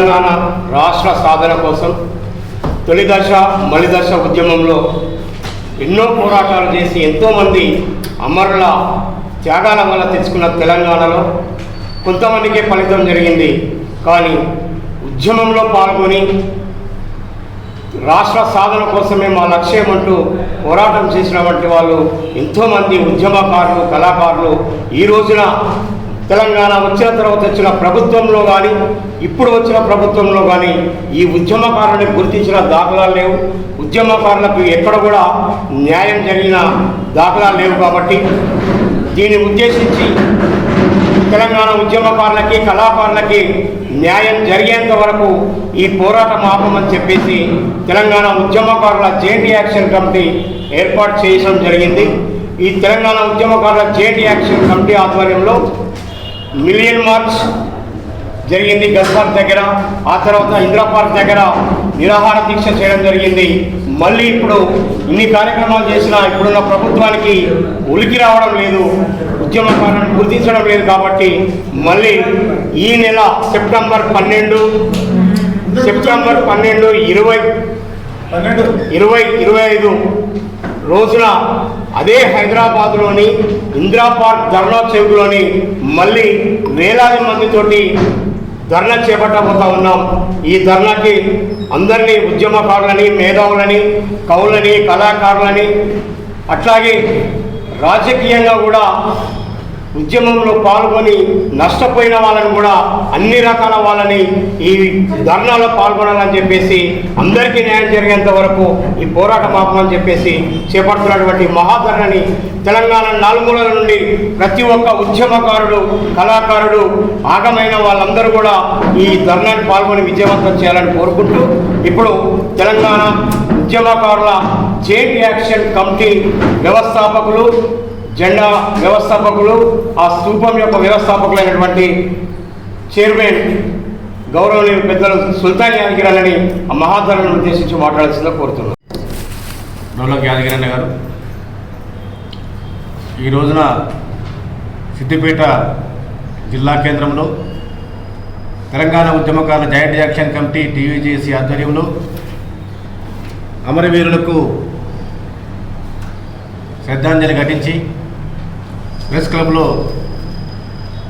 తెలంగాణ రాష్ట్ర సాధన కోసం తొలి దశ మలిదశ ఉద్యమంలో ఎన్నో పోరాటాలు చేసి ఎంతోమంది అమరుల త్యాగాల వల్ల తెచ్చుకున్న తెలంగాణలో కొంతమందికే ఫలితం జరిగింది. కానీ ఉద్యమంలో పాల్గొని రాష్ట్ర సాధన కోసమే మా లక్ష్యం అంటూ పోరాటం చేసినటువంటి వాళ్ళు ఎంతోమంది ఉద్యమకారులు కళాకారులు ఈ రోజున తెలంగాణ వచ్చిన తర్వాత వచ్చిన ప్రభుత్వంలో కానీ ఇప్పుడు వచ్చిన ప్రభుత్వంలో కానీ ఈ ఉద్యమకారుని గుర్తించిన దాఖలాలు లేవు. ఉద్యమకారులకు ఎక్కడ కూడా న్యాయం జరిగిన దాఖలాలు లేవు కాబట్టి దీన్ని ఉద్దేశించి తెలంగాణ ఉద్యమకారులకి కళాకారులకి న్యాయం జరిగేంత వరకు ఈ పోరాటం ఆపమని చెప్పేసి తెలంగాణ ఉద్యమకారుల జేటీ యాక్షన్ కమిటీ ఏర్పాటు చేయడం జరిగింది. ఈ తెలంగాణ ఉద్యమకారుల జేటీ యాక్షన్ కమిటీ ఆధ్వర్యంలో మిలియన్ మార్చ్ జరిగింది గస్పార్ దగ్గర ఆ తర్వాత ఇందిరా పార్క్ దగ్గర నిరాహార దీక్ష చేయడం జరిగింది. మళ్ళీ ఇప్పుడు ఇన్ని కార్యక్రమాలు చేసినా ఇప్పుడున్న ప్రభుత్వానికి ఉలికి రావడం లేదు ఉద్యమకారులను గుర్తించడం లేదు కాబట్టి మళ్ళీ ఈ నెల సెప్టెంబర్ పన్నెండు సెప్టెంబర్ పన్నెండు ఇరవై పన్నెండు. ఇరవై ఇరవై ఐదు రోజున అదే హైదరాబాద్లోని ఇందిరా పార్క్ ధర్నా చౌక్లోని మళ్ళీ వేలాది మందితోటి ధర్నా చేపట్టబోతా ఉన్నాం. ఈ ధర్నాకి అందరినీ ఉద్యమకారులని మేధావులని కవులని కళాకారులని అట్లాగే రాజకీయంగా కూడా ఉద్యమంలో పాల్గొని నష్టపోయిన వాళ్ళని కూడా అన్ని రకాల వాళ్ళని ఈ ధర్నాలో పాల్గొనాలని చెప్పేసి అందరికీ న్యాయం జరిగేంత వరకు ఈ పోరాటం ఆపమని చెప్పేసి చేపడుతున్నటువంటి మహాధరణని తెలంగాణ నాలుమూలల నుండి ప్రతి ఒక్క ఉద్యమకారుడు కళాకారుడు ఆగమైన వాళ్ళందరూ కూడా ఈ ధర్నాన్ని పాల్గొని విజయవంతం చేయాలని కోరుకుంటూ ఇప్పుడు తెలంగాణ ఉద్యమకారుల జెయింట్ యాక్షన్ కమిటీ వ్యవస్థాపకులు జెండా వ్యవస్థాపకులు ఆ స్థూపం యొక్క వ్యవస్థాపకులైనటువంటి చైర్మన్ గౌరవనీయ పెద్దలు సుల్తాన్ యాదగిరాలని ఆ మహాధరణను ఉద్దేశించి మాట్లాడాల్సిందిగా కోరుతున్నాను. డోలక్ యాదగిరన్న గారు ఈ రోజున సిద్దిపేట జిల్లా కేంద్రంలో తెలంగాణ ఉద్యమకారుల జాయింట్ యాక్షన్ కమిటీ టీవీజేసీ ఆధ్వర్యంలో అమరవీరులకు శ్రద్ధాంజలి ఘటించి ప్రెస్ క్లబ్లో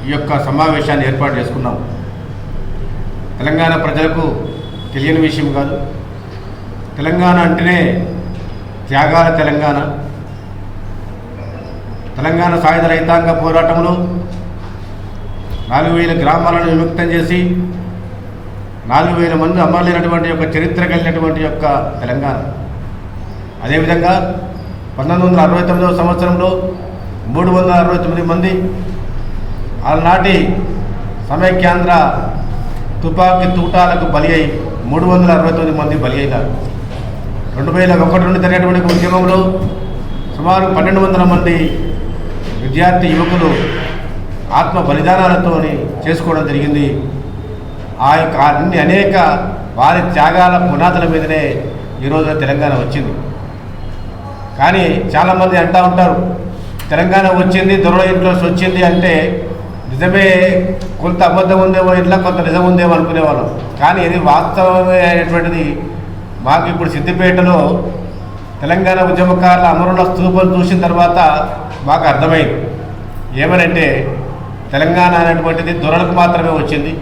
ఈ యొక్క సమావేశాన్ని ఏర్పాటు చేసుకున్నాం. తెలంగాణ ప్రజలకు తెలియని విషయం కాదు. తెలంగాణ అంటేనే త్యాగాల తెలంగాణ. తెలంగాణ సాయుధ రైతాంగ పోరాటంలో నాలుగు వేల గ్రామాలను విముక్తం చేసి నాలుగు వేల మంది అమరులైనటువంటి యొక్క చరిత్ర కలిగినటువంటి యొక్క తెలంగాణ. అదేవిధంగా పంతొమ్మిది వందల అరవై తొమ్మిదవ సంవత్సరంలో మూడు వందల అరవై తొమ్మిది మంది ఆనాటి సమైక్యాంధ్ర తుపాకీ తూటాలకు బలి అయి మూడు వందల అరవై తొమ్మిది మంది బలి అయినారు. రెండు వేల ఒకటి నుండి జరిగేటువంటి ఉద్యమంలో సుమారు పన్నెండు వందల మంది విద్యార్థి యువకులు ఆత్మ బలిదానాలతో చేసుకోవడం జరిగింది. ఆ యొక్క అన్ని అనేక వారి త్యాగాల పునాదుల మీదనే ఈరోజు తెలంగాణ వచ్చింది. కానీ చాలామంది అంటూ ఉంటారు తెలంగాణ వచ్చింది దొరల ఇంట్లో వచ్చింది అంటే నిజమే కొంత అబద్ధం ఉందేమో ఇట్లా కొంత నిజం ఉందేమో అనుకునేవాళ్ళం. కానీ ఇది వాస్తవమే అనేటువంటిది మాకు ఇప్పుడు సిద్దిపేటలో తెలంగాణ ఉద్యమకారుల అమరుల స్థూపం చూసిన తర్వాత మాకు అర్థమైంది. ఏమనంటే తెలంగాణ అనేటువంటిది దొరలకు మాత్రమే వచ్చింది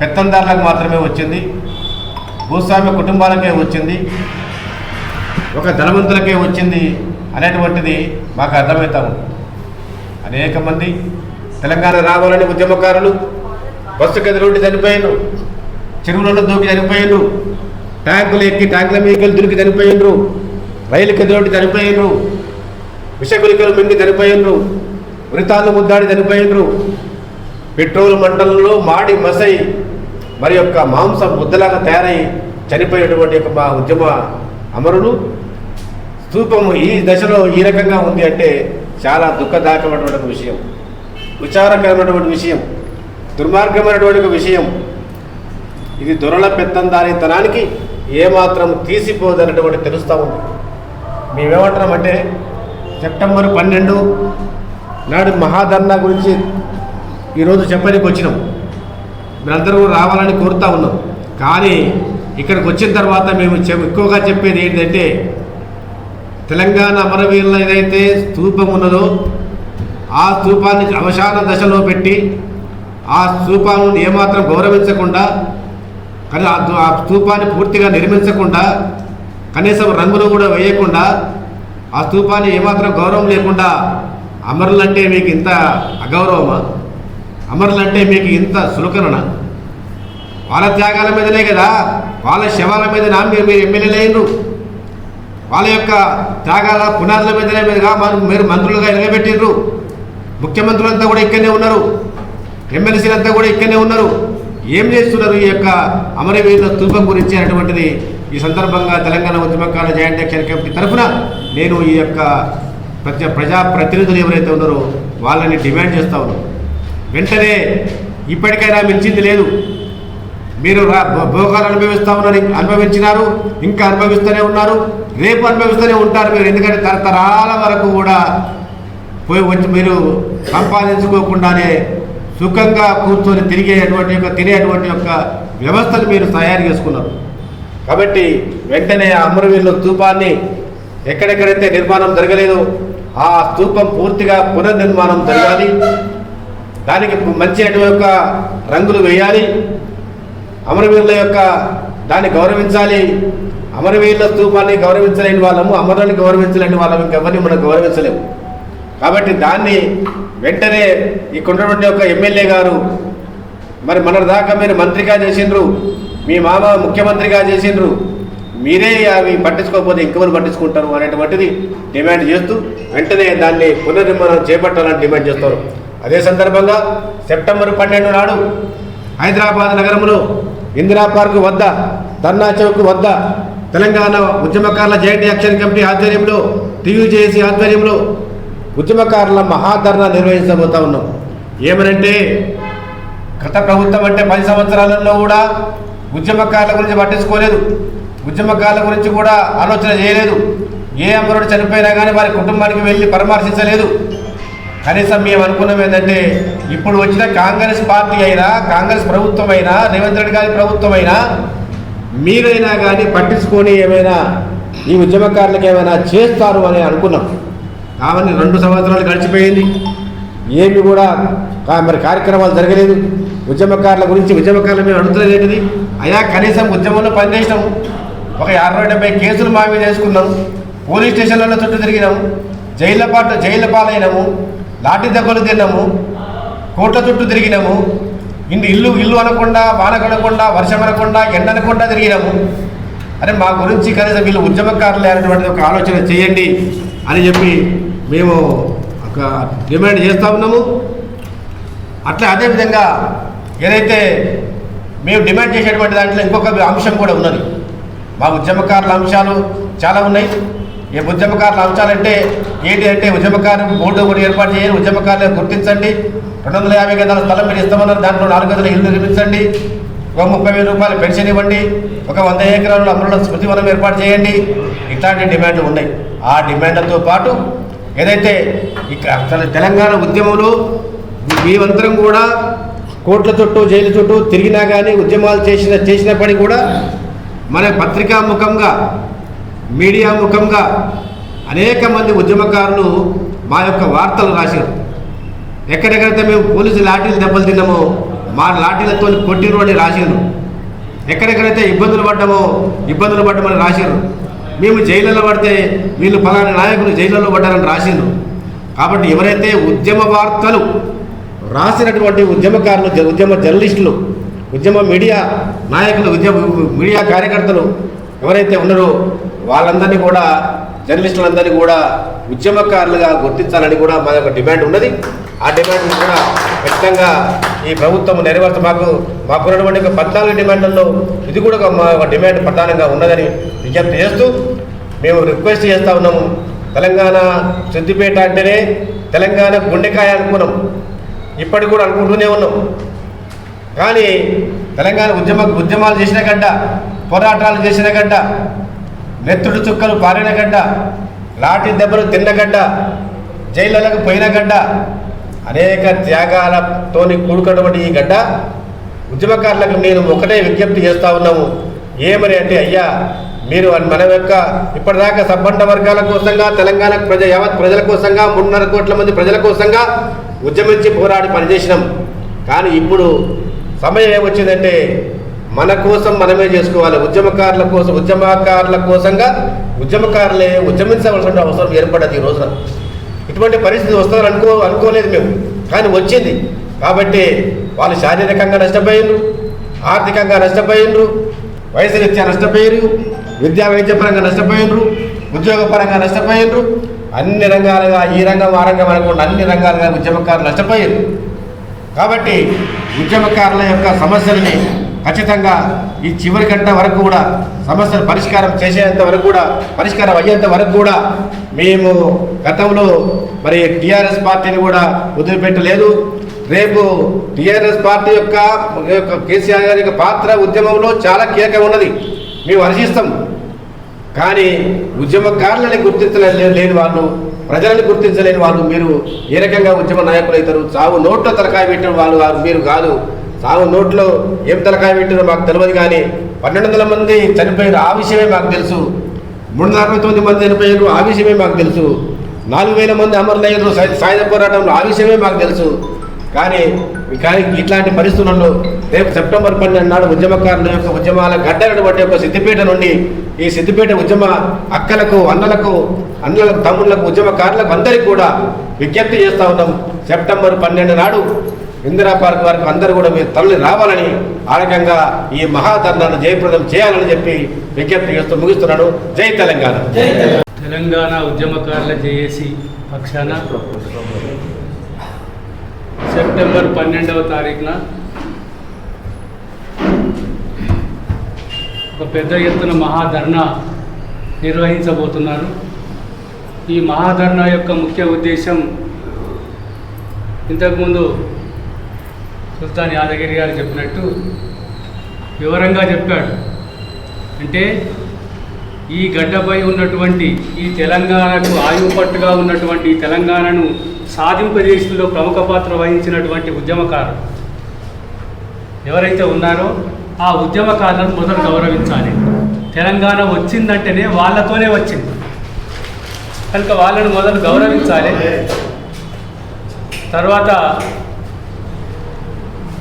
పెత్తందారులకు మాత్రమే వచ్చింది భూస్వామ్య కుటుంబాలకే వచ్చింది ఒక ధనవంతులకే వచ్చింది అనేటువంటిది మాకు అర్థమవుతాము అనేక మంది తెలంగాణ రావాలని ఉద్యమకారులు బస్సు కదిలోటి చనిపోయారు చెరువులలో దూకి చనిపోయారు ట్యాంకులు ఎక్కి ట్యాంకుల మీకలు దూకి చనిపోయిండ్రు రైలు కదిలోటి చనిపోయినరు విషగులికలు మింగి చనిపోయిండ్రు వృతాలు ముద్దాడి చనిపోయిండ్రు పెట్రోల్ మంటలలో మాడి మసై మరి యొక్క మాంసం ముద్దలాగా తయారై చనిపోయినటువంటి యొక్క మా ఉద్యమ అమరులు స్థూపము ఈ దశలో ఈ రకంగా ఉంది అంటే చాలా దుఃఖదాయకమైనటువంటి విషయం. విచారకరమైనటువంటి విషయం. దుర్మార్గమైనటువంటి విషయం. ఇది దొరల పెత్తందారితనానికి ఏమాత్రం తీసిపోదన్నటువంటి తెలుస్తూ ఉంది. మేమేమంటున్నామంటే సెప్టెంబర్ పన్నెండు నాడు మహాధర్నా గురించి ఈరోజు చెప్పడానికి వచ్చినాం. మీరందరూ రావాలని కోరుతా ఉన్నాం. కానీ ఇక్కడికి వచ్చిన తర్వాత మేము ఎక్కువగా చెప్పేది ఏంటంటే తెలంగాణ అమరవీరుల ఏదైతే స్థూపం ఉన్నదో ఆ స్థూపాన్ని అవసాన దశలో పెట్టి ఆ స్థూపాన్ని ఏమాత్రం గౌరవించకుండా కానీ ఆ స్థూపాన్ని పూర్తిగా నిర్మించకుండా కనీసం రంగులు కూడా వేయకుండా ఆ స్థూపాన్ని ఏమాత్రం గౌరవం లేకుండా అమరులంటే మీకు ఇంత అగౌరవమా? అమరులంటే మీకు ఇంత సులకరణ వాళ్ళ త్యాగాల మీదనే కదా వాళ్ళ శవాల మీద నా మీరు మీరు ఎమ్మెల్యేలు అయ్యారు వాళ్ళ యొక్క త్యాగాల పునాదుల మీదనే మీదుగా మనం మీరు మంత్రులుగా నిలబెట్టిర్రు. ముఖ్యమంత్రులంతా కూడా ఇక్కడనే ఉన్నారు. ఎమ్మెల్సీలంతా కూడా ఇక్కడనే ఉన్నారు. ఏం చేస్తున్నారు ఈ యొక్క అమరవీరుల స్తూపం గురించి అనేటువంటిది ఈ సందర్భంగా తెలంగాణ ఉద్యమకాల జాయింట్ యాక్షన్ కమిటీ తరఫున నేను ఈ యొక్క ప్రతి ప్రజా ప్రతినిధులు ఎవరైతే ఉన్నారో వాళ్ళని డిమాండ్ చేస్తా ఉన్నాను. వెంటనే ఇప్పటికైనా మించింది లేదు. మీరు భోగాలు అనుభవిస్తూ ఉన్నారు అనుభవించినారు ఇంకా అనుభవిస్తూనే ఉన్నారు. రేపు అనుభవిస్తూనే ఉంటారు మీరు ఎందుకంటే తరతరాల వరకు కూడా పోయి వచ్చి మీరు సంపాదించుకోకుండానే సుఖంగా కూర్చొని తిరిగేటువంటి యొక్క తినేటువంటి యొక్క వ్యవస్థను మీరు తయారు చేసుకున్నారు. కాబట్టి వెంటనే ఆ అమరవీరుల స్తూపాన్ని ఎక్కడెక్కడైతే నిర్మాణం జరగలేదు ఆ స్తూపం పూర్తిగా పునర్నిర్మాణం జరగాలి. దానికి మంచి యొక్క రంగులు వేయాలి. అమరవీరుల యొక్క దాన్ని గౌరవించాలి. అమరవీరుల స్తూపాన్ని గౌరవించలేని వాళ్ళము అమరులను గౌరవించలేని వాళ్ళము ఇంకెవరిని మనం గౌరవించలేము. కాబట్టి దాన్ని వెంటనే ఈ ఉన్నటువంటి ఒక ఎమ్మెల్యే గారు మరి మన దాకా మీరు మంత్రిగా చేసిండ్రు మీ మామ ముఖ్యమంత్రిగా చేసిండ్రు మీరే అవి పట్టించుకోకపోతే ఇంకెవరు పట్టించుకుంటారు అనేటువంటిది డిమాండ్ చేస్తూ వెంటనే దాన్ని పునర్నిర్మాణం చేపట్టాలని డిమాండ్ చేస్తారు. అదే సందర్భంగా సెప్టెంబర్ పన్నెండు నాడు హైదరాబాద్ నగరంలో ఇందిరా పార్క్ వద్ద ధర్నా చౌక్ వద్ద తెలంగాణ ఉద్యమకారుల జయంతి యాక్షన్ కమిటీ ఆధ్వర్యంలో టీయూజేసీ ఆధ్వర్యంలో ఉద్యమకారుల మహాధర్నా నిర్వహించబోతా ఉన్నాం. ఏమనంటే గత ప్రభుత్వం అంటే పది సంవత్సరాలలో కూడా ఉద్యమకారుల గురించి పట్టించుకోలేదు. ఉద్యమకారుల గురించి కూడా ఆలోచన చేయలేదు. ఏ అమరుడు చనిపోయినా కానీ వారి కుటుంబానికి వెళ్ళి పరామర్శించలేదు. కనీసం మేము అనుకున్నాం ఏంటంటే ఇప్పుడు వచ్చిన కాంగ్రెస్ పార్టీ అయినా కాంగ్రెస్ ప్రభుత్వం అయినా రేవంత్ రెడ్డి గారి ప్రభుత్వం అయినా మీరైనా కానీ పట్టించుకొని ఏమైనా ఈ ఉద్యమకారులకు ఏమైనా చేస్తారు అని అనుకున్నాం. కాబట్టి రెండు సంవత్సరాలు గడిచిపోయింది. ఏమి కూడా మరి కార్యక్రమాలు జరగలేదు. ఉద్యమకారుల గురించి ఉద్యమకారులు మేము అడుగుతున్నది ఏంటిది? అయా కనీసం ఉద్యమంలో పనిచేసినాము ఒక అరవై డెబ్బై కేసులు మా మీద వేసుకున్నాం. పోలీస్ స్టేషన్లలో చుట్టూ తిరిగినాము జైళ్ళ పాటు జైళ్ళ పాలైనాము. లాఠీ దెబ్బలు తిన్నాము కోట్ల చుట్టూ తిరిగినాము ఇన్ని ఇల్లు ఇల్లు అనకుండా వాన కనకుండా వర్షం అనకుండా ఎండ అనకుండా తిరిగినాము. అరే మా గురించి కనీసం వీళ్ళు ఉద్యమకారులు అనేటువంటిది ఒక ఆలోచన చేయండి అని చెప్పి మేము ఒక డిమాండ్ చేస్తూ ఉన్నాము. అట్లా అదేవిధంగా ఏదైతే మేము డిమాండ్ చేసేటువంటి దాంట్లో ఇంకొక అంశం కూడా ఉన్నది. మా ఉద్యమకారుల అంశాలు చాలా ఉన్నాయి. ఈ ఉద్యమకారుల అంశాలంటే ఏంటి అంటే ఉద్యమకారు బోర్డు కూడా ఏర్పాటు చేయాలి ఉద్యమకారులను గుర్తించండి. రెండు వందల యాభై గదాల స్థలం మీరు ఇస్తామన్నారు దాంట్లో నాలుగు గదుల ఇల్లు నిర్మించండి. ఒక ముప్పై వేల రూపాయలు పెన్షన్ ఇవ్వండి. ఒక వంద ఎకరాల అమరుల స్మృతి వనం ఏర్పాటు చేయండి. ఇట్లాంటి డిమాండ్లు ఉన్నాయి. ఆ డిమాండ్లతో పాటు ఏదైతే ఇక అసలు తెలంగాణ ఉద్యమంలో మేమందరం కూడా కోట్ల చుట్టూ జైలు చుట్టూ తిరిగినా కానీ ఉద్యమాలు చేసిన చేసినప్పటికీ కూడా మన పత్రికా ముఖంగా మీడియా ముఖంగా అనేక మంది ఉద్యమకారులు మా యొక్క వార్తలు రాశారు. ఎక్కడెక్కడైతే మేము పోలీసు లాఠీలు దెబ్బలు తిన్నామో మా లాఠీలతో కొట్టిరు అని రాశారు. ఎక్కడెక్కడైతే ఇబ్బందులు పడ్డామో ఇబ్బందులు పడ్డామని రాశారు. మేము జైళ్ళలో పడితే వీళ్ళు ఫలానా నాయకులు జైళ్ళలో పడ్డారని రాసిండ్రు కాబట్టి ఎవరైతే ఉద్యమ వార్తలు రాసినటువంటి ఉద్యమకారులు ఉద్యమ జర్నలిస్టులు ఉద్యమ మీడియా నాయకులు ఉద్యమ మీడియా కార్యకర్తలు ఎవరైతే ఉన్నారో వాళ్ళందరినీ కూడా జర్నలిస్టులందరినీ కూడా ఉద్యమకారులుగా గుర్తించాలని కూడా మా యొక్క డిమాండ్ ఉన్నది. ఆ డిమాండ్ కూడా ఖచ్చితంగా ఈ ప్రభుత్వం నెరవేర్చ మాకు మాకున్నటువంటి ఒక పద్నాలుగు డిమాండ్లలో ఇది కూడా ఒక మా ఒక డిమాండ్ ప్రధానంగా ఉన్నదని విజ్ఞప్తి చేస్తూ మేము రిక్వెస్ట్ చేస్తూ ఉన్నాము. తెలంగాణ సిద్దిపేట అంటేనే తెలంగాణ గుండెకాయ అనుకున్నాం. ఇప్పటికి కూడా అనుకుంటూనే ఉన్నాం. కానీ తెలంగాణ ఉద్యమ ఉద్యమాలు చేసిన గడ్డ పోరాటాలు చేసిన గడ్డ నెత్తుడు చుక్కలు పారిన గడ్డ లాఠీ దెబ్బలు తిన్న గడ్డ జైళ్ళకు పోయిన గడ్డ అనేక త్యాగాలతోని కూడుకున్నటువంటి ఈ గడ్డ ఉద్యమకారులకు నేను ఒకటే విజ్ఞప్తి చేస్తూ ఉన్నాము. ఏమని అంటే అయ్యా మీరు మన యొక్క ఇప్పటిదాకా సబ్బండ వర్గాల కోసంగా తెలంగాణ ప్రజ యావత్ ప్రజల కోసంగా మూడున్నర కోట్ల మంది ప్రజల కోసంగా ఉద్యమించి పోరాడి పనిచేసినాం. కానీ ఇప్పుడు సమయం ఏమొచ్చిందంటే మన కోసం మనమే చేసుకోవాలి. ఉద్యమకారుల కోసం ఉద్యమకారుల కోసంగా ఉద్యమకారులే ఉద్యమించవలసిన అవసరం ఏర్పడ్డది ఈ రోజున. ఇటువంటి పరిస్థితి వస్తుందని అనుకో అనుకోలేదు మేము. కానీ వచ్చింది. కాబట్టి వాళ్ళు శారీరకంగా నష్టపోయినరు ఆర్థికంగా నష్టపోయినరు వయసు రీత్యా నష్టపోయారు విద్యా వైద్యపరంగా నష్టపోయినరు ఉద్యోగపరంగా నష్టపోయినరు. అన్ని రంగాలుగా ఈ రంగం ఆ రంగం అనుకుండా అన్ని రంగాలుగా ఉద్యమకారులు నష్టపోయారు కాబట్టి ఉద్యమకారుల యొక్క సమస్యల్ని ఖచ్చితంగా ఈ చివరి గంట వరకు కూడా సమస్యను పరిష్కారం చేసేంత వరకు కూడా పరిష్కారం అయ్యేంత వరకు కూడా మేము గతంలో మరి టీఆర్ఎస్ పార్టీని కూడా వదిలిపెట్టలేదు. రేపు టీఆర్ఎస్ పార్టీ యొక్క యొక్క కేసీఆర్ గారి యొక్క పాత్ర ఉద్యమంలో చాలా కీలకం ఉన్నది. మేము హర్షిస్తాం కానీ ఉద్యమకారులని గుర్తించలే లేని వాళ్ళు ప్రజలను గుర్తించలేని వాళ్ళు మీరు ఏ రకంగా ఉద్యమ నాయకులు అవుతారు చావు నోట్లో తలకాయ పెట్టిన వాళ్ళు వారు మీరు కాదు. సాగు నోట్లో ఏం తలకాయ పెట్టినో మాకు తెలియదు కానీ పన్నెండు వందల మంది చనిపోయారు. ఆ విషయమే మాకు తెలుసు. మూడు వందల అరవై తొమ్మిది మంది చనిపోయారు. ఆ విషయమే మాకు తెలుసు. నాలుగు వేల మంది అమరులయ్యారు. సాయుధ పోరాటంలో ఆ విషయమే మాకు తెలుసు. కానీ కానీ ఇట్లాంటి పరిస్థితులలో రేపు సెప్టెంబర్ పన్నెండు నాడు ఉద్యమకారుల యొక్క ఉద్యమాల గడ్డనటువంటి యొక్క సిద్దిపేట నుండి ఈ సిద్దిపేట ఉద్యమ అక్కలకు అన్నలకు అన్నలకు తమ్ముళ్ళకు ఉద్యమకారులకు అందరికీ కూడా విజ్ఞప్తి చేస్తూ ఉన్నాం. సెప్టెంబర్ పన్నెండు నాడు ఇందిరా పార్క్ వరకు అందరూ కూడా మీరు తరలి రావాలని ఆ రకంగా ఈ మహాధర్నాన్ని జయప్రదం చేయాలని చెప్పి విజ్ఞప్తి చేస్తూ ముగిస్తున్నాను. జై తెలంగాణ. తెలంగాణ ఉద్యమకారుల జేఏసి పక్షాన సెప్టెంబర్ పన్నెండవ తారీఖున ఒక పెద్ద ఎత్తున మహాధర్నా నిర్వహించబోతున్నారు. ఈ మహాధర్నా యొక్క ముఖ్య ఉద్దేశం ఇంతకుముందు సుల్తాన్ యాదగిరి గారు చెప్పినట్టు వివరంగా చెప్పాడు. అంటే ఈ గడ్డపై ఉన్నటువంటి ఈ తెలంగాణకు ఆయుపట్టుగా ఉన్నటువంటి తెలంగాణను సాధింపజేసిలో ప్రముఖ పాత్ర వహించినటువంటి ఉద్యమకారులు ఎవరైతే ఉన్నారో ఆ ఉద్యమకారులను మొదలు గౌరవించాలి. తెలంగాణ వచ్చిందంటేనే వాళ్ళతోనే వచ్చింది. కనుక వాళ్ళను మొదలు గౌరవించాలి. తర్వాత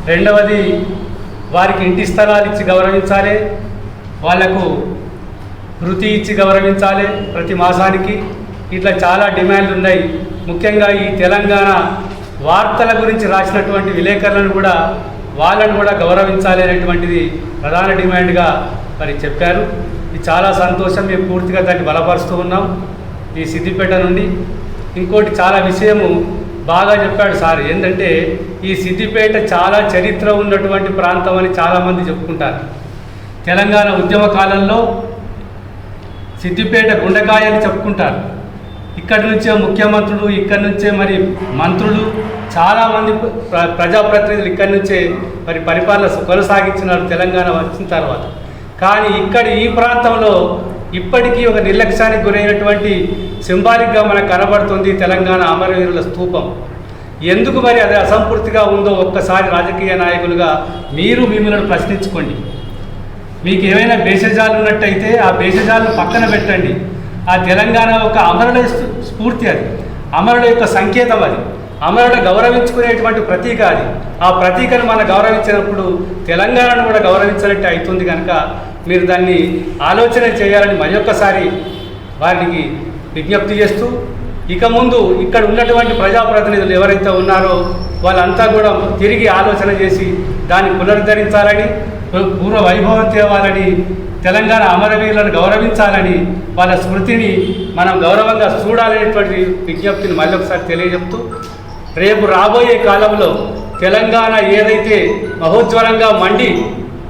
రెండవది వారికి ఇంటి స్థలాలు ఇచ్చి గౌరవించాలి. వాళ్ళకు వృత్తి ఇచ్చి గౌరవించాలి ప్రతి మాసానికి. ఇట్లా చాలా డిమాండ్లు ఉన్నాయి. ముఖ్యంగా ఈ తెలంగాణ వార్తల గురించి రాసినటువంటి విలేకరులను కూడా వాళ్ళను కూడా గౌరవించాలి అనేటువంటిది ప్రధాన డిమాండ్గా మరి చెప్పారు. ఇది చాలా సంతోషం. మేము పూర్తిగా దాన్ని బలపరుస్తూ ఉన్నాం. ఈ సిద్దిపేట నుండి. ఇంకోటి చాలా విషయము బాగా చెప్పాడు సార్. ఏంటంటే ఈ సిద్దిపేట చాలా చరిత్ర ఉన్నటువంటి ప్రాంతం అని చాలామంది చెప్పుకుంటారు. తెలంగాణ ఉద్యమ కాలంలో సిద్దిపేట గుండెకాయ అని చెప్పుకుంటారు. ఇక్కడి నుంచే ముఖ్యమంత్రులు ఇక్కడి నుంచే మరి మంత్రులు చాలామంది ప్ర- ప్రజాప్రతినిధులు ఇక్కడి నుంచే మరి పరిపాలన కొనసాగించినారు తెలంగాణ వచ్చిన తర్వాత. కానీ ఇక్కడ ఈ ప్రాంతంలో ఇప్పటికీ ఒక నిర్లక్ష్యానికి గురైనటువంటి సింబాలిక్గా మనకు కనబడుతుంది తెలంగాణ అమరవీరుల స్థూపం. ఎందుకు మరి అది అసంపూర్తిగా ఉందో ఒక్కసారి రాజకీయ నాయకులుగా మీరు మిమ్మల్ని ప్రశ్నించుకోండి. మీకు ఏమైనా భేషజాలు ఉన్నట్టయితే ఆ భేషజాలను పక్కన పెట్టండి. ఆ తెలంగాణ ఒక అమరుల స్ఫూర్తి అది. అమరుల యొక్క సంకేతం అది. అమరుల గౌరవించుకునేటువంటి ప్రతీక అది. ఆ ప్రతీకను మనం గౌరవించినప్పుడు తెలంగాణను కూడా గౌరవించినట్టు అవుతుంది కనుక మీరు దాన్ని ఆలోచన చేయాలని మరొక్కసారి వారికి విజ్ఞప్తి చేస్తూ ఇక ముందు ఇక్కడ ఉన్నటువంటి ప్రజాప్రతినిధులు ఎవరైతే ఉన్నారో వాళ్ళంతా కూడా తిరిగి ఆలోచన చేసి దాన్ని పునరుద్ధరించాలని పూర్వ వైభవం తేవాలని తెలంగాణ అమరవీరులను గౌరవించాలని వాళ్ళ స్మృతిని మనం గౌరవంగా చూడాలనేటువంటి విజ్ఞప్తిని మళ్ళీ ఒకసారి తెలియజెప్తూ రేపు రాబోయే కాలంలో తెలంగాణ ఏదైతే మహోజ్వలంగా మండి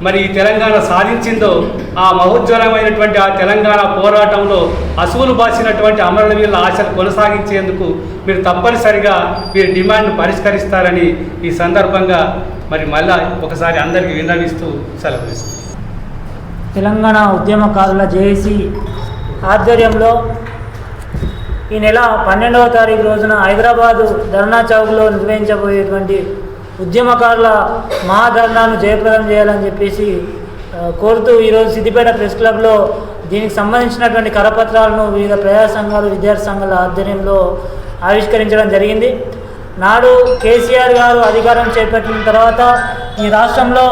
మరి ఈ తెలంగాణ సాధించిందో ఆ మహోజ్వలమైనటువంటి ఆ తెలంగాణ పోరాటంలో అసువులు బాసినటువంటి అమరవీరుల ఆశలు కొనసాగించేందుకు మీరు తప్పనిసరిగా మీరు డిమాండ్ను పరిష్కరిస్తారని ఈ సందర్భంగా మరి మళ్ళా ఒకసారి అందరికీ విన్నవిస్తూ సెలవు తెలంగాణ ఉద్యమకారుల జేఏసీ ఆధ్వర్యంలో ఈ నెల పన్నెండవ తారీఖు రోజున హైదరాబాదు ధర్నా చౌక్లో నిర్వహించబోయేటువంటి ఉద్యమకారుల మహాధర్నాను జయప్రదం చేయాలని చెప్పేసి కోరుతూ ఈరోజు సిద్దిపేట ప్రెస్ క్లబ్లో దీనికి సంబంధించినటువంటి కరపత్రాలను వివిధ ప్రజా సంఘాలు విద్యార్థి సంఘాల ఆధ్వర్యంలో ఆవిష్కరించడం జరిగింది. నాడు కేసీఆర్ గారు అధికారం చేపట్టిన తర్వాత ఈ రాష్ట్రంలో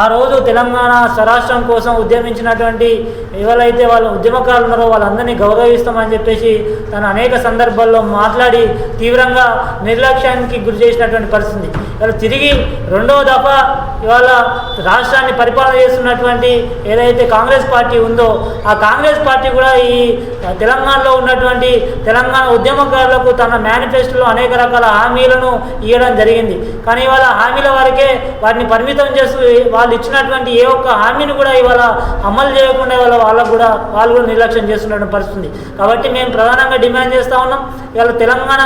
ఆ రోజు తెలంగాణ స్వరాష్ట్రం కోసం ఉద్యమించినటువంటి ఎవరైతే వాళ్ళు ఉద్యమకారులు ఉన్నారో వాళ్ళందరినీ గౌరవిస్తామని చెప్పేసి తను అనేక సందర్భాల్లో మాట్లాడి తీవ్రంగా నిర్లక్ష్యానికి గురి చేసినటువంటి పరిస్థితి. ఇవాళ తిరిగి రెండవ దఫా ఇవాళ రాష్ట్రాన్ని పరిపాలన చేస్తున్నటువంటి ఏదైతే కాంగ్రెస్ పార్టీ ఉందో ఆ కాంగ్రెస్ పార్టీ కూడా ఈ తెలంగాణలో ఉన్నటువంటి తెలంగాణ ఉద్యమకారులకు తన మేనిఫెస్టోలో అనేక రకాల హామీలను ఇవ్వడం జరిగింది. కానీ ఇవాళ హామీల వరకే వాటిని పరిమితం చేస్తూ వాళ్ళు ఇచ్చినటువంటి ఏ ఒక్క హామీని కూడా ఇవాళ అమలు చేయకుండా ఇవాళ వాళ్ళకు కూడా వాళ్ళు కూడా నిర్లక్ష్యం చేస్తున్నటువంటి పరిస్థితి. కాబట్టి మేము ప్రధానంగా డిమాండ్ చేస్తూ ఉన్నాం. ఇవాళ తెలంగాణ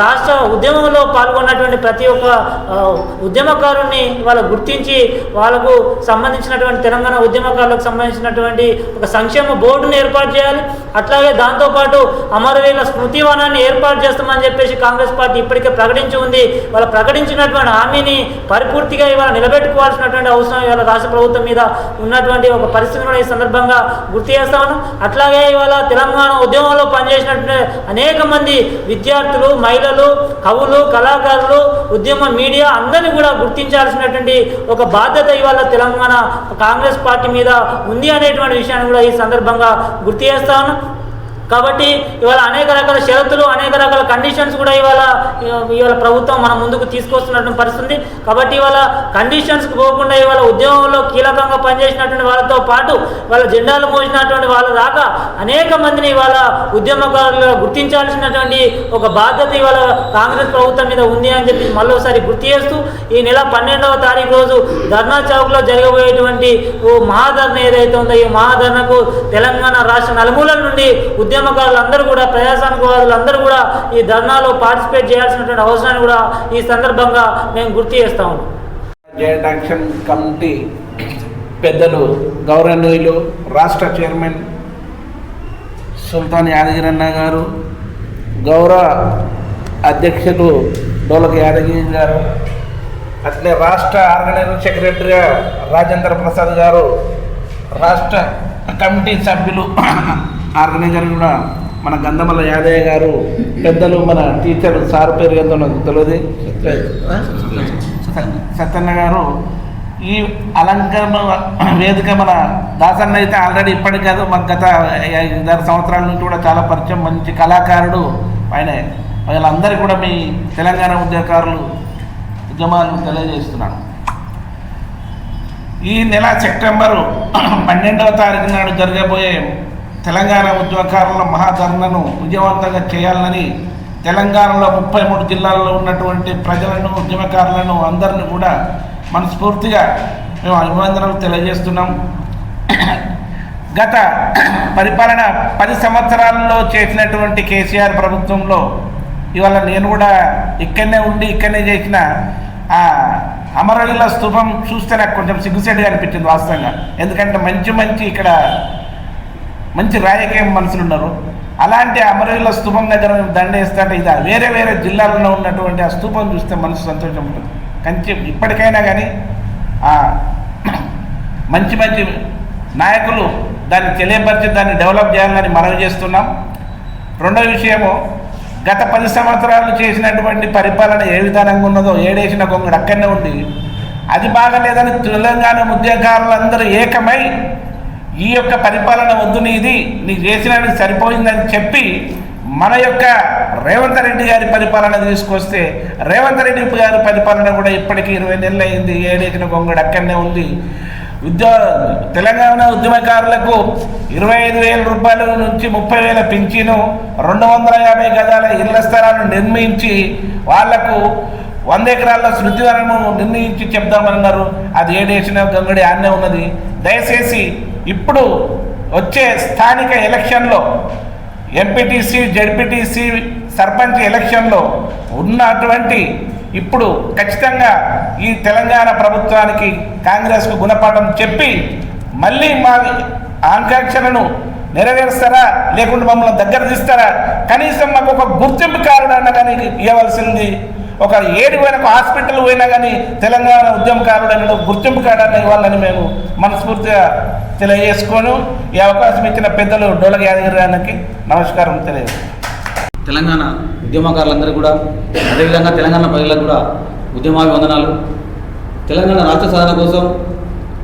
రాష్ట్ర ఉద్యమంలో పాల్గొన్నటువంటి ప్రతి ఒక్క ఆ, ఉద్యమకారుని వాళ్ళ గుర్తించి వాళ్ళకు సంబంధించినటువంటి తెలంగాణ ఉద్యమకారులకు సంబంధించినటువంటి ఒక సంక్షేమ బోర్డును ఏర్పాటు చేయాలి. అట్లాగే దాంతోపాటు అమరవీరుల స్మృతివనాన్ని ఏర్పాటు చేస్తామని చెప్పేసి కాంగ్రెస్ పార్టీ ఇప్పటికే ప్రకటించి ఉంది. వాళ్ళు ప్రకటించినటువంటి హామీని పరిపూర్తిగా ఇవాళ నిలబెట్టుకోవాల్సినటువంటి అవసరం ఇవాళ రాష్ట్ర ప్రభుత్వం మీద ఉన్నటువంటి ఒక పరిస్థితిని కూడా ఈ సందర్భంగా గుర్తు చేస్తాను. అట్లాగే ఇవాళ తెలంగాణ ఉద్యమంలో పనిచేసినటువంటి అనేక మంది విద్యార్థులు మహిళలు కవులు కళాకారులు ఉద్యమ మీడియా అందరినీ కూడా గుర్తించాల్సినటువంటి ఒక బాధ్యత ఇవాళ తెలంగాణ కాంగ్రెస్ పార్టీ మీద ఉంది అనేటువంటి విషయాన్ని కూడా ఈ సందర్భంగా గుర్తు చేస్తాను. కాబట్టి ఇవాళ అనేక రకాల షరతులు అనేక రకాల కండిషన్స్ కూడా ఇవాళ ఇవాళ ప్రభుత్వం మన ముందుకు తీసుకొస్తున్నటువంటి పరిస్థితి కాబట్టి ఇవాళ కండిషన్స్కి పోకుండా ఇవాళ ఉద్యమంలో కీలకంగా పనిచేసినటువంటి వాళ్ళతో పాటు వాళ్ళ జెండాలు మోసినటువంటి వాళ్ళ రాక అనేక మందిని ఇవాళ ఉద్యమకారులుగా గుర్తించాల్సినటువంటి ఒక బాధ్యత ఇవాళ కాంగ్రెస్ ప్రభుత్వం మీద ఉంది అని చెప్పి మరోసారి గుర్తు చేస్తూ ఈ నెల పన్నెండవ తారీఖు రోజు ధర్నా చౌక్లో జరగబోయేటువంటి ఓ మహాధరణ ఏదైతే ఉందో ఈ మహాధరణకు తెలంగాణ రాష్ట్ర నలుమూలల నుండి ఉద్యమ అందరూ కూడా ప్రజాస్వామికవాదులు అందరూ కూడా ఈ ధర్నాలో పార్టిసిపేట్ చేయాల్సినటువంటి అవసరాన్ని కూడా ఈ సందర్భంగా మేము గుర్తు చేస్తా ఉన్నాం. జాయింట్ యాక్షన్ కమిటీ పెద్దలు గౌరవనీయులు రాష్ట్ర చైర్మన్ సుల్తాన్ యాదగిరన్న గారు గౌరవ అధ్యక్షులు డోలక యాదగిరి గారు అట్లే రాష్ట్ర ఆర్గనైజింగ్ సెక్రటరీగా రాజేంద్ర ప్రసాద్ గారు రాష్ట్ర కమిటీ సభ్యులు ఆర్గనైజర్ కూడా మన గంధమల్ల యాదయ్య గారు పెద్దలు మన టీచర్ సార్ పేరు ఎంతో నాకు తెలియదు. సత్యన్న గారు ఈ అలంకరణ వేదిక మన దాసన్న అయితే ఆల్రెడీ ఇప్పటికి కాదు మాకు గత ఐదారు సంవత్సరాల నుంచి కూడా చాలా పరిచయం మంచి కళాకారుడు ఆయన. వీళ్ళందరూ కూడా మీ తెలంగాణ ఉద్యోగకారులు ఉద్యమాలను తెలియజేస్తున్నాను ఈ నెల సెప్టెంబరు పన్నెండవ తారీఖు నాడు జరగబోయే తెలంగాణ ఉద్యమకారుల మహాధరణను విజయవంతంగా చేయాలని తెలంగాణలో ముప్పై మూడు జిల్లాల్లో ఉన్నటువంటి ప్రజలను ఉద్యమకారులను అందరిని కూడా మనస్ఫూర్తిగా మేము అభివందనలు తెలియజేస్తున్నాం. గత పరిపాలన పది సంవత్సరాల్లో చేసినటువంటి కేసీఆర్ ప్రభుత్వంలో ఇవాళ నేను కూడా ఇక్కడనే ఉండి ఇక్కడనే చేసిన ఆ అమరవీల స్థూపం చూస్తే నాకు కొంచెం సిగ్గుసేటుగా అనిపించింది వాస్తవంగా. ఎందుకంటే మంచి మంచి ఇక్కడ మంచి రాజకీయ మనుషులు ఉన్నారు. అలాంటి అమరవీరుల స్థూపం దగ్గర మేము దండేస్తుంటే ఇది వేరే వేరే జిల్లాల్లో ఉన్నటువంటి ఆ స్థూపం చూస్తే మనసు సంతోషం ఉంటుంది. కంచి ఇప్పటికైనా కానీ ఆ మంచి మంచి నాయకులు దాన్ని తెలియపరిచి దాన్ని డెవలప్ చేయాలని మనవి చేస్తున్నాం. రెండో విషయము గత పది సంవత్సరాలు చేసినటువంటి పరిపాలన ఏ విధానంగా ఉన్నదో ఏడేసిన కొంగడు అక్కడనే ఉంది అది బాగలేదని తెలంగాణ ఉద్యోగారులందరూ ఏకమై ఈ యొక్క పరిపాలన వద్దు నీది నీకు చేసినానికి సరిపోయిందని చెప్పి మన యొక్క రేవంత్ రెడ్డి గారి పరిపాలన తీసుకొస్తే రేవంత్ రెడ్డి గారి పరిపాలన కూడా ఇప్పటికీ ఇరవై నెలలు అయింది ఏడేసిన గొంగుడు అక్కడనే ఉంది. ఉద్యో తెలంగాణ ఉద్యమకారులకు ఇరవై ఐదు వేల రూపాయల నుంచి ముప్పై వేల పింఛను రెండు వందల యాభై గదాల ఇళ్ళ స్థలాలను నిర్మించి వాళ్ళకు వంద ఎకరాల శృతివరము నిర్ణయించి చెప్దామన్నారు అది ఏడేసిన గంగడి ఆన్నే ఉన్నది. దయచేసి ఇప్పుడు వచ్చే స్థానిక ఎలక్షన్లో ఎంపీటీసీ జడ్పీటీసీ సర్పంచ్ ఎలక్షన్లో ఉన్నటువంటి ఇప్పుడు ఖచ్చితంగా ఈ తెలంగాణ ప్రభుత్వానికి కాంగ్రెస్కు గుణపాఠం చెప్పి మళ్ళీ మా ఆకాంక్షలను నెరవేరుస్తారా? లేకుంటే మమ్మల్ని దగ్గర తీస్తారా? కనీసం మాకు ఒక గుర్తింపు కారుడన్నా కానీ ఇవ్వవలసింది ఒక ఏడు వేలకు హాస్పిటల్ పోయినా కానీ తెలంగాణ ఉద్యమకారుడని గుర్తింపు కార్డన్నా ఇవ్వాలని మేము మనస్ఫూర్తిగా తెలియజేసుకోను. ఈ అవకాశం ఇచ్చిన పెద్దలు డోలగ యాదగిరి గారికి నమస్కారం తెలియజేస్తాను తెలంగాణ ఉద్యమకారులందరూ కూడా అదేవిధంగా తెలంగాణ ప్రజలకు కూడా ఉద్యమాభివందనాలు. తెలంగాణ రాష్ట్ర సాధన కోసం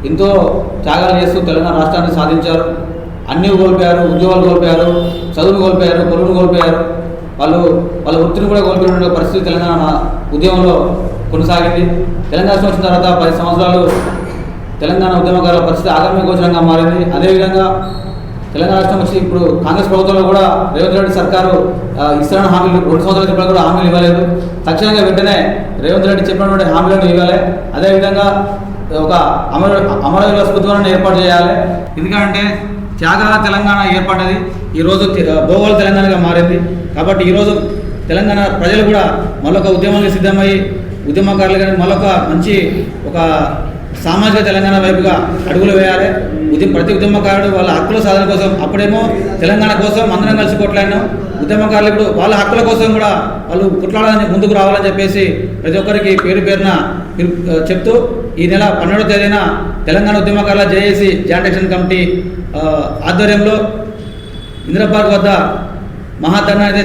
ఎంతో త్యాగాలు చేస్తూ తెలంగాణ రాష్ట్రాన్ని సాధించారు. అన్నీ కోల్పోయారు ఉద్యోగాలు కోల్పోయారు చదువును కోల్పోయారు పొరుగును కోల్పోయారు. వాళ్ళు వాళ్ళ వృత్తిని కూడా కోల్పోయిన పరిస్థితి తెలంగాణ ఉద్యమంలో కొనసాగింది. తెలంగాణ వచ్చిన తర్వాత పది సంవత్సరాలు తెలంగాణ ఉద్యమకారుల పరిస్థితి ఆగమ్య గోచరంగా మారింది. అదేవిధంగా తెలంగాణ రాష్ట్రం వచ్చి ఇప్పుడు కాంగ్రెస్ ప్రభుత్వంలో కూడా రేవంత్ రెడ్డి సర్కారు ఇస్తున్న హామీలు రెండు సంవత్సరాల చెప్పిన కూడా హామీలు ఇవ్వలేదు. తక్షణంగా వెంటనే రేవంత్ రెడ్డి చెప్పినటువంటి హామీలను ఇవ్వాలి. అదేవిధంగా ఒక అమర అమరవీరుల స్మృతివనాన్ని ఏర్పాటు చేయాలి. ఎందుకంటే త్యాగాల తెలంగాణ ఏర్పడ్డది. ఈరోజు తె- తెలంగాణగా మారింది. కాబట్టి ఈరోజు తెలంగాణ ప్రజలు కూడా మరొక ఉద్యమానికి సిద్ధమై ఉద్యమకారులు కానీ మరొక మంచి ఒక సామాజిక తెలంగాణ వైపుగా అడుగులు వేయాలి. ఉద్యమ ప్రతి ఉద్యమకారుడు వాళ్ళ హక్కుల సాధన కోసం అప్పుడేమో తెలంగాణ కోసం అందరం కలిసి కొట్లాడినాం. ఉద్యమకారులు ఇప్పుడు వాళ్ళ హక్కుల కోసం కూడా వాళ్ళు కొట్లాడాలని ముందుకు రావాలని చెప్పేసి ప్రతి ఒక్కరికి పేరు పేరున చెప్తూ ఈ నెల పన్నెండో తేదీన తెలంగాణ ఉద్యమకారుల జేఏసీ జాయింట్ యాక్షన్ కమిటీ ఆధ్వర్యంలో ఇందిరా వద్ద మహాధర్నా అయితే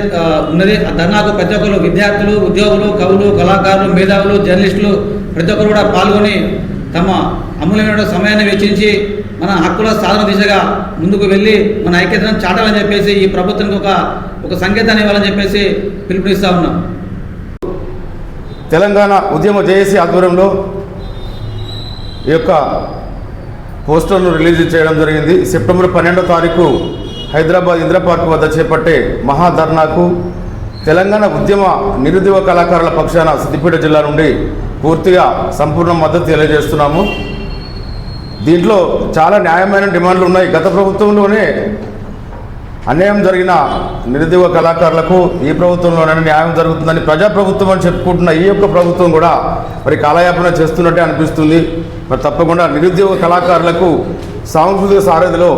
ఉన్నది. ఆ ధర్నాకు ప్రతి ఒక్కరు విద్యార్థులు ఉద్యోగులు కవులు కళాకారులు మేధావులు జర్నలిస్టులు ప్రతి ఒక్కరు కూడా పాల్గొని తమ అమూల్యమైన సమయాన్ని వెచ్చించి మన హక్కుల సాధన దిశగా ముందుకు వెళ్ళి మన ఐక్యతను చాటాలని చెప్పేసి ఈ ప్రభుత్వానికి ఒక ఒక సంకేతాన్ని ఇవ్వాలని చెప్పేసి పిలుపునిస్తా ఉన్నాం. తెలంగాణ ఉద్యమ జేఏసీ ఆధ్వర్యంలో ఈ యొక్క పోస్టర్ను రిలీజ్ చేయడం జరిగింది. సెప్టెంబర్ పన్నెండో తారీఖు హైదరాబాద్ ఇంద్రపార్క్ వద్ద చేపట్టే మహాధర్నాకు తెలంగాణ ఉద్యమ నిరుద్యోగ కళాకారుల పక్షాన సిద్దిపేట జిల్లా నుండి పూర్తిగా సంపూర్ణ మద్దతు తెలియజేస్తున్నాము. దీంట్లో చాలా న్యాయమైన డిమాండ్లు ఉన్నాయి. గత ప్రభుత్వంలోనే అన్యాయం జరిగిన నిరుద్యోగ కళాకారులకు ఈ ప్రభుత్వంలోనే న్యాయం జరుగుతుందని ప్రజాప్రభుత్వం అని చెప్పుకుంటున్న ఈ యొక్క ప్రభుత్వం కూడా మరి కాలయాపన చేస్తున్నట్టే అనిపిస్తుంది. మరి తప్పకుండా నిరుద్యోగ కళాకారులకు సాంస్కృతిక సారథిలో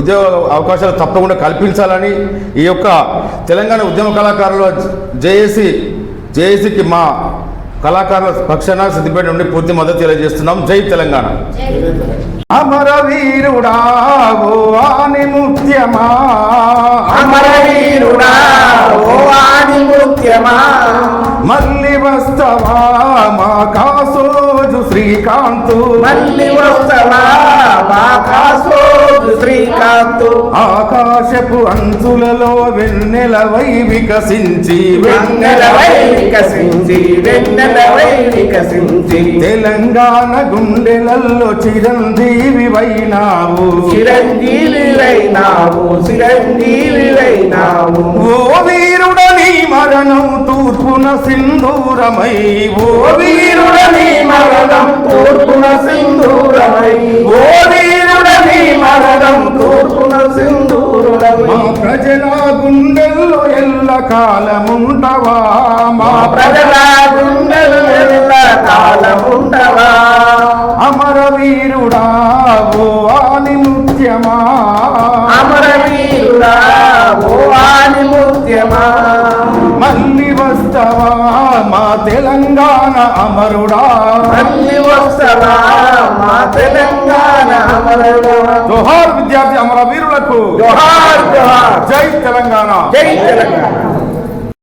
ఉద్యోగ అవకాశాలు తప్పకుండా కల్పించాలని ఈ యొక్క తెలంగాణ ఉద్యమ కళాకారుల జేఏసీ జేఏసీకి మా కళాకారుల పక్షాన సిద్దిపేట నుండి పూర్తి మద్దతు తెలియజేస్తున్నాం. జై తెలంగాణ. అమర వీరుడా ఓ ఆని ముత్యమా. అమర వీరుడా ఓ ఆది ముత్యమా. మళ్ళీ వస్తవా మా కాసోజు శ్రీకాంతు. మళ్ళీ వస్తవా మా కాసోదు శ్రీకాంతు. ఆకాశపు అంచులలో వెన్నెలవై వికసించి వెన్నెలవై వికసించి వికసించి తెలంగాణ గుండెలల్లో చిరంజీవి వైనావు. చిరంజీవివైనావు చిరంజీవివైనావు ఓ వీరుడని మరణం తూర్పున సింధూరమై ఓ వీరుడని మరణం తూర్పున సింధూరమై ఓ వీరుడని మరణం తూర్పున సింధూరమై మా ప్రజల గుండెల్లో ఎల్ల కాలముంటవా మా ప్రజల కాలముండవా? అమర వీరుడా ఓ ఆని ముత్యమా? అమర వీరుడా ఓ ఆని ముత్యమా? మళ్ళీ వస్తవా మా తెలంగాణ అమరుడా? మళ్ళీ వస్తవా మా తెలంగాణ అమరుడా? జోహార్ విద్యార్థి అమర వీరులకు జోహార్ జోహార్. జై తెలంగాణ. జై తెలంగాణ.